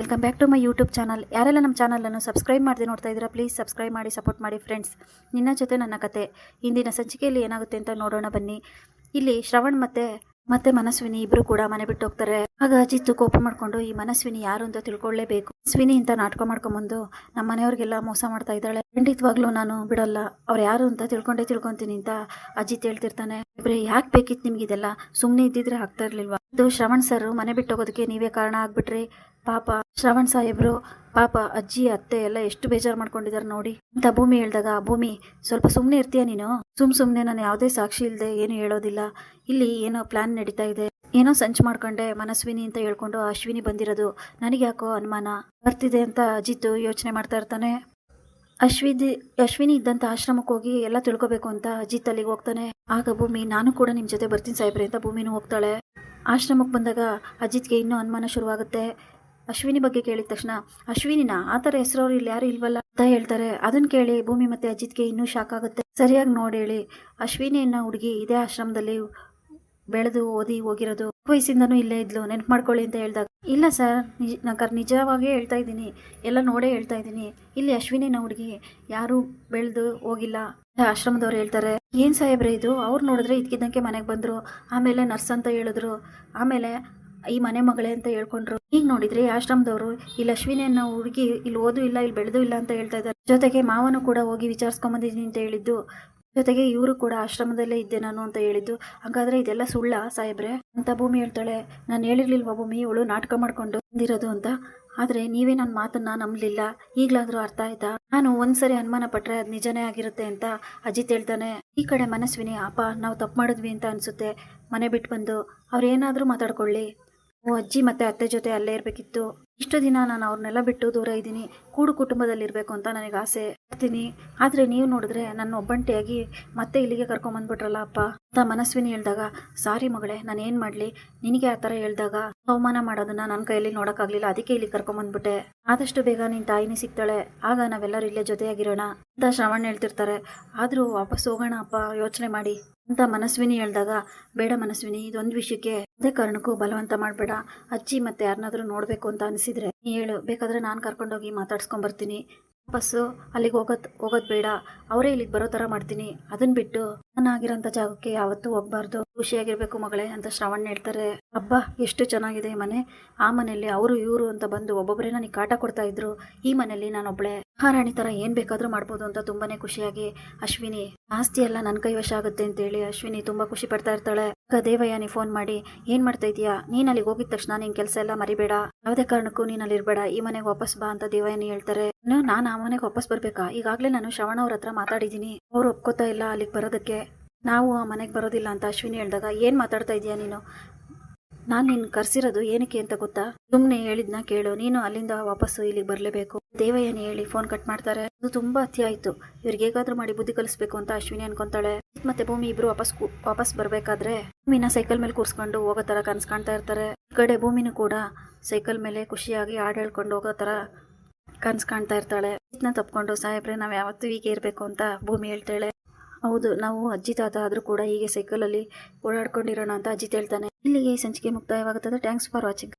Welcome back to my YouTube channel ಯಾರೆಲ್ಲ ನಮ್ಮ ಚಾನಲನ್ನು ಸಬ್ಸ್ಕ್ರೈಬ್ ಮಾಡದೆ ನೋಡ್ತಾ ಇದ್ದೀರಾ ಪ್ಲೀಸ್ ಸಬ್ಸ್ಕ್ರೈಬ್ ಮಾಡಿ ಸಪೋರ್ಟ್ ಮಾಡಿ ಫ್ರೆಂಡ್ಸ್ ನಿನ್ನ ಜೊತೆ ನನ್ನ ಕತೆ. ಇಂದಿನ ಸಂಚಿಕೆಯಲ್ಲಿ ಏನಾಗುತ್ತೆ ಅಂತ ನೋಡೋಣ ಬನ್ನಿ. ಇಲ್ಲಿ ಶ್ರವಣ್ ಮತ್ತೆ ಮತ್ತೆ ಮನಸ್ವಿನಿ ಇಬ್ರು ಕೂಡ ಮನೆ ಬಿಟ್ಟು ಹೋಗ್ತಾರೆ. ಆಗ ಅಜಿತ್ ಕೋಪ ಮಾಡ್ಕೊಂಡು, ಈ ಮನಸ್ವಿನಿ ಯಾರು ಅಂತ ತಿಳ್ಕೊಳ್ಳೇಬೇಕು ಮನಸ್ವಿನಿ ಅಂತ ನಾಟಕ ಮಾಡ್ಕೊಂಬಂದು ನಮ್ಮ ಮನೆಯವ್ರಿಗೆಲ್ಲ ಮೋಸ ಮಾಡ್ತಾ ಇದ್ದಾಳೆ. ಖಂಡಿತವಾಗ್ಲೂ ನಾನು ಬಿಡಲ್ಲ. ಅವ್ರು ಯಾರು ಅಂತ ತಿಳ್ಕೊಂಡೇ ತಿಳ್ಕೊಂತೀನಿ ಅಂತ ಅಜಿತ್ ಹೇಳ್ತಿರ್ತಾನೆ. ಇಬ್ರೆ, ಯಾಕೆ ಬೇಕಿತ್ತು ನಿಮ್ಗೆ ಇದೆಲ್ಲ? ಸುಮ್ಮನೆ ಇದ್ದಿದ್ರೆ ಆಗ್ತಾ ಇರ್ಲಿಲ್ವಾ? ಇದು ಶ್ರವಣ್ ಸರ್ ಮನೆ ಬಿಟ್ಟು ಹೋಗೋದಕ್ಕೆ ನೀವೇ ಕಾರಣ ಆಗ್ಬಿಟ್ರಿ. ಪಾಪ ಶ್ರವಣ್ ಸಾಹೇಬ್ರು, ಪಾಪ ಅಜ್ಜಿ, ಅತ್ತೆ ಎಲ್ಲ ಎಷ್ಟು ಬೇಜಾರು ಮಾಡ್ಕೊಂಡಿದ್ದಾರೆ ನೋಡಿ. ಅಂತ ಭೂಮಿ ಹೇಳ್ದಾಗ ಭೂಮಿ ಸ್ವಲ್ಪ ಸುಮ್ಮನೆ ಇರ್ತೀಯ ನೀನು? ಸುಮ್ ಸುಮ್ಮನೆ ನಾನು ಯಾವುದೇ ಸಾಕ್ಷಿ ಇಲ್ಲದೆ ಏನು ಹೇಳೋದಿಲ್ಲ. ಇಲ್ಲಿ ಏನೋ ಪ್ಲಾನ್ ನಡೀತಾ ಇದೆ. ಏನೋ ಸಂಚು ಮಾಡ್ಕೊಂಡೆ ಮನಸ್ವಿನಿ ಅಂತ ಹೇಳ್ಕೊಂಡು ಅಶ್ವಿನಿ ಬಂದಿರೋದು. ನನಗೆ ಯಾಕೋ ಅನುಮಾನ? ಬರ್ತಿದೆ ಅಂತ ಅಜಿತ್ ಯೋಚನೆ ಮಾಡ್ತಾ ಇರ್ತಾನೆ. ಅಶ್ವಿದಿ, ಅಶ್ವಿನಿ ಇದ್ದಂಥ ಆಶ್ರಮಕ್ಕೆ ಹೋಗಿ ಎಲ್ಲ ತಿಳ್ಕೊಬೇಕು ಅಂತ ಅಜಿತ್ ಅಲ್ಲಿಗೆ ಹೋಗ್ತಾನೆ. ಆಗ ಭೂಮಿ, ನಾನು ಕೂಡ ನಿಮ್ಮ ಜೊತೆ ಬರ್ತೀನಿ ಸಾಹೇಬ್ರೆ ಅಂತ ಭೂಮಿನೂ ಹೋಗ್ತಾಳೆ. ಆಶ್ರಮಕ್ಕೆ ಬಂದಾಗ ಅಜಿತ್ಗೆ ಇನ್ನೂ ಅನುಮಾನ ಶುರುವಾಗುತ್ತೆ. ಅಶ್ವಿನಿ ಬಗ್ಗೆ ಕೇಳಿದ ತಕ್ಷಣ, ಅಶ್ವಿನಿನ, ಆ ಥರ ಹೆಸರವ್ರು ಇಲ್ಲಿ ಯಾರು ಇಲ್ವಲ್ಲ? ಅಂತ ಹೇಳ್ತಾರೆ. ಅದನ್ನ ಕೇಳಿ ಭೂಮಿ ಮತ್ತೆ ಅಜಿತ್ಗೆ ಇನ್ನೂ ಶಾಕ್ ಆಗುತ್ತೆ. ಸರಿಯಾಗಿ ನೋಡಿ ಹೇಳಿ ಹುಡುಗಿ ಇದೇ ಆಶ್ರಮದಲ್ಲಿ ಬೆಳೆದು ಓದಿ ಹೋಗಿರೋದು ವಯಸ್ಸಿಂದನೂ ಇಲ್ಲೇ ಇದ್ಲು, ನೆನ್ಪು ಮಾಡ್ಕೊಳ್ಳಿ ಅಂತ ಹೇಳ್ದಾಗ. ಇಲ್ಲ ಸರ್, ನಿಜ ನಾನು ನಿಜವಾಗೇ ಹೇಳ್ತಾ ಇದ್ದೀನಿ. ಎಲ್ಲ ನೋಡೇ ಹೇಳ್ತಾ ಇದ್ದೀನಿ. ಇಲ್ಲಿ ಅಶ್ವಿನಿನ ಹುಡುಗಿ ಯಾರು ಬೆಳೆದು ಹೋಗಿಲ್ಲ ಆಶ್ರಮದವ್ರು ಹೇಳ್ತಾರೆ. ಏನ್ ಸಾಹೇಬ್ರೆ ಇದು? ಅವ್ರು ನೋಡಿದ್ರೆ ಇದಕ್ಕಿದ್ದಂಗೆ ಮನೆಗೆ ಬಂದ್ರು, ಆಮೇಲೆ ನರ್ಸ್ ಅಂತ ಹೇಳಿದ್ರು, ಆಮೇಲೆ ಈ ಮನೆ ಮಗಳೇ ಅಂತ ಹೇಳ್ಕೊಂಡ್ರು. ಈಗ ನೋಡಿದ್ರೆ ಆಶ್ರಮದವರು, ಈ ಲಕ್ಷ್ಮಿನೇನ ಹುಡುಗಿ ಇಲ್ಲಿ ಓದು ಇಲ್ಲ, ಇಲ್ಲಿ ಬೆಳೆದು ಇಲ್ಲ ಅಂತ ಹೇಳ್ತಾ ಇದ್ದಾರೆ. ಜೊತೆಗೆ ಮಾವನು ಕೂಡ ಹೋಗಿ ವಿಚಾರಿಸ್ಕೊಂಬಂದಿದ್ದೀನಿ ಅಂತ ಹೇಳಿದ್ದು. ಜೊತೆಗೆ ಇವರು ಕೂಡ ಆಶ್ರಮದಲ್ಲೇ ಇದ್ದೆ ನಾನು ಅಂತ ಹೇಳಿದ್ದು. ಹಾಗಾದ್ರೆ ಇದೆಲ್ಲ ಸುಳ್ಳ ಸಾಹೇಬ್ರೆ? ಅಂತ ಭೂಮಿ ಹೇಳ್ತಾಳೆ. ನಾನು ಹೇಳಿರ್ಲಿಲ್ವಾ ಭೂಮಿ? ಇವಳು ನಾಟಕ ಮಾಡ್ಕೊಂಡು ಬಂದಿರೋದು ಅಂತ. ಆದ್ರೆ ನೀವೇ ನನ್ನ ಮಾತನ್ನ ನಂಬಲಿಲ್ಲ. ಈಗ್ಲಾದ್ರೂ ಅರ್ಥ ಆಯ್ತಾ? ನಾನು ಒಂದ್ಸರಿ ಅನುಮಾನ ಪಟ್ರೆ ಅದು ನಿಜನೇ ಆಗಿರುತ್ತೆ ಅಂತ ಅಜಿತ್ ಹೇಳ್ತಾನೆ. ಈ ಕಡೆ ಮನಸ್ವಿನಿ, ಅಪ್ಪ, ನಾವು ತಪ್ಪು ಮಾಡಿದ್ವಿ ಅಂತ ಅನ್ಸುತ್ತೆ. ಮನೆ ಬಿಟ್ಟು ಬಂದು ಅವ್ರು ಏನಾದರೂ ಮಾತಾಡ್ಕೊಳ್ಳಿ. ಅಜ್ಜಿ ಮತ್ತೆ ಅತ್ತೆ ಜೊತೆ ಅಲ್ಲೇ ಇರಬೇಕಿತ್ತು. ಇಷ್ಟು ದಿನ ನಾನು ಅವ್ರನ್ನೆಲ್ಲ ಬಿಟ್ಟು ದೂರ ಇದ್ದೀನಿ. ಕೂಡು ಕುಟುಂಬದಲ್ಲಿರಬೇಕು ಅಂತ ನನಗೆ ಆಸೆ ಇರ್ತೀನಿ ಆದರೆ ನೀವು ನೋಡಿದ್ರೆ ನನ್ನ ಒಬ್ಬಂಟಿಯಾಗಿ ಮತ್ತೆ ಇಲ್ಲಿಗೆ ಕರ್ಕೊಂಬಂದ್ಬಿಟ್ರಲ್ಲ ಅಪ್ಪ. ಅಂತ ಮನಸ್ವಿನಿ ಹೇಳಿದಾಗ, ಸಾರಿ ಮಗಳೇ ನಾನು ಏನು ಮಾಡಲಿ? ನಿನಗೆ ಆ ಥರ ಹೇಳಿದಾಗ ಅವಮಾನ ಮಾಡೋದನ್ನ ನನ್ನ ಕೈಯಲ್ಲಿ ನೋಡೋಕ್ಕಾಗಲಿಲ್ಲ. ಅದಕ್ಕೆ ಇಲ್ಲಿ ಕರ್ಕೊಂಬಂದ್ಬಿಟ್ಟೆ. ಆದಷ್ಟು ಬೇಗ ನಿನ್ನ ತಾಯಿನೇ ಸಿಗ್ತಾಳೆ. ಆಗ ನಾವೆಲ್ಲರೂ ಇಲ್ಲೇ ಜೊತೆಯಾಗಿರೋಣ. ಅಂತ ಶ್ರವಣ್ ಹೇಳ್ತಿರ್ತಾರೆ. ಆದರೂ ವಾಪಸ್ ಹೋಗೋಣ ಅಪ್ಪ, ಯೋಚನೆ ಮಾಡಿ. ಅಂತ ಮನಸ್ವಿನಿ ಹೇಳಿದಾಗ, ಬೇಡ ಮನಸ್ವಿನಿ, ಇದೊಂದು ವಿಷಯಕ್ಕೆ ಅದೇ ಕಾರಣಕ್ಕೂ ಬಲವಂತ ಮಾಡಬೇಡ. ಅಜ್ಜಿ ಮತ್ತೆ ಯಾರನ್ನಾದ್ರೂ ನೋಡಬೇಕು ಅಂತ ಅನಿಸಿದ್ರೆ ನೀ ಹೇಳು ಬೇಕಾದ್ರೆ ನಾನು ಕರ್ಕೊಂಡೋಗಿ ಮಾತಾಡ್ಸ್ಕೊಂಡ್ ಬರ್ತೀನಿ ವಾಪಸ್ಸು ಅಲ್ಲಿಗೆ ಹೋಗೋದ್ ಹೋಗೋದು ಬೇಡ. ಅವರೇ ಇಲ್ಲಿಗೆ ಬರೋ ಥರ ಮಾಡ್ತೀನಿ. ಅದನ್ನ ಬಿಟ್ಟು ನಾನು ಆಗಿರೋಂಥ ಜಾಗಕ್ಕೆ ಯಾವತ್ತೂ ಹೋಗ್ಬಾರ್ದು. ಖುಷಿಯಾಗಿರ್ಬೇಕು ಮಗಳೇ ಅಂತ ಶ್ರವಣ್ ಹೇಳ್ತಾರೆ. ಹಬ್ಬ ಎಷ್ಟು ಚೆನ್ನಾಗಿದೆ ಮನೆ. ಆ ಮನೆಯಲ್ಲಿ ಅವರು, ಇವರು ಅಂತ ಬಂದು ಒಬ್ಬೊಬ್ಬರೇ ನನಗೆ ಕಾಟ ಕೊಡ್ತಾ ಇದ್ರು. ಈ ಮನೆಯಲ್ಲಿ ನಾನೊಬ್ಳೆ ಮಹಾರಾಣಿ ತರ ಏನ್ ಬೇಕಾದರೂ ಮಾಡ್ಬೋದು ಅಂತ ತುಂಬಾನೇ ಖುಷಿಯಾಗಿ. ಅಶ್ವಿನಿ ಆಸ್ತಿ ಎಲ್ಲ ನನ್ನ ಕೈವಶ ಆಗುತ್ತೆ ಅಂತ ಹೇಳಿ ಅಶ್ವಿನಿ ತುಂಬಾ ಖುಷಿ ಪಡ್ತಾ ಇರ್ತಾಳೆ. ಆಗ ದೇವಯ್ಯನಿ ಫೋನ್ ಮಾಡಿ. ಏನ್ ಮಾಡ್ತಾ ಇದೀಯಾ ನೀನ್ ಅಲ್ಲಿಗೆ ಹೋಗಿದ ತಕ್ಷಣ ನಿನ್ ಕೆಲಸ ಎಲ್ಲ ಮರಿಬೇಡ. ಯಾವುದೇ ಕಾರಣಕ್ಕೂ ನೀನ್ ಅಲ್ಲಿ ಇರ್ಬೇಡ ಈ ಮನೆಗೆ ವಾಪಸ್ ಬಾ ಅಂತ ದೇವಯ್ಯನಿ ಹೇಳ್ತಾರೆ. ನಾನು ಆ ಮನೆಗೆ ವಾಪಸ್ ಬರ್ಬೇಕಾ? ಈಗಾಗಲೇ ನಾನು ಶ್ರವಣ ಅವ್ರ ಹತ್ರ ಮಾತಾಡಿದ್ದೀನಿ. ಅವ್ರು ಒಪ್ಕೋತಾ ಇಲ್ಲ ಅಲ್ಲಿಗೆ ಬರೋದಕ್ಕೆ. ನಾವು ಆ ಮನೆಗೆ ಬರೋದಿಲ್ಲ ಅಂತ ಅಶ್ವಿನಿ ಹೇಳಿದಾಗ, ಏನ್ ಮಾತಾಡ್ತಾ ಇದೀಯಾ ನೀನು? ನಾನು ನಿನ್ ಕರ್ಸಿರೋದು ಏನಕ್ಕೆ ಅಂತ ಗೊತ್ತಾ? ಸುಮ್ನೆ ಹೇಳಿದ್ನ ಕೇಳು. ನೀನು ಅಲ್ಲಿಂದ ವಾಪಸ್ಸು ಇಲ್ಲಿಗೆ ಬರಲೇಬೇಕು. ದೇವಯ್ಯನ ಹೇಳಿ ಫೋನ್ ಕಟ್ ಮಾಡ್ತಾರೆ. ಅದು ತುಂಬಾ ಅತಿ ಆಯ್ತು. ಇವ್ರಿಗೆ ಹೇಗಾದ್ರೂ ಮಾಡಿ ಬುದ್ಧಿ ಕಲಿಸ್ಬೇಕು ಅಂತ ಅಶ್ವಿನಿ ಅನ್ಕೊಂತಾಳೆ. ಮತ್ತೆ ಭೂಮಿ ಇಬ್ರು ವಾಪಸ್ ವಾಪಸ್ ಬರ್ಬೇಕಾದ್ರೆ ಭೂಮಿನ ಸೈಕಲ್ ಮೇಲೆ ಕೂರ್ಸ್ಕೊಂಡು ಹೋಗೋ ತರ ಕನ್ಸ್ ಕಾಣ್ತಾ ಇರ್ತಾರೆ. ಈ ಕಡೆ ಭೂಮಿನೂ ಕೂಡ ಸೈಕಲ್ ಮೇಲೆ ಖುಷಿಯಾಗಿ ಹಾಡು ಹೇಳ್ಕೊಂಡು ಹೋಗೋ ತರ ಕನ್ಸ್ ಕಾಣ್ತಾ ಇರ್ತಾಳೆ. ಇದನ್ನ ತಪ್ಕೊಂಡು, ಸಾಹೇಬ್ರೆ, ನಾವು ಯಾವತ್ತೂ ಹೀಗೆ ಇರಬೇಕು ಅಂತ ಭೂಮಿ ಹೇಳ್ತಾಳೆ. ಹೌದು, ನಾವು ಅಜ್ಜಿ ತಾತ ಆದರೂ ಕೂಡ ಹೀಗೆ ಸೈಕಲಲ್ಲಿ ಓಡಾಡ್ಕೊಂಡಿರೋಣ ಅಂತ ಅಜ್ಜಿ ಹೇಳ್ತಾನೆ. ಇಲ್ಲಿಗೆ ಸಂಚಿಕೆ ಮುಕ್ತಾಯವಾಗುತ್ತದೆ. Thanks for watching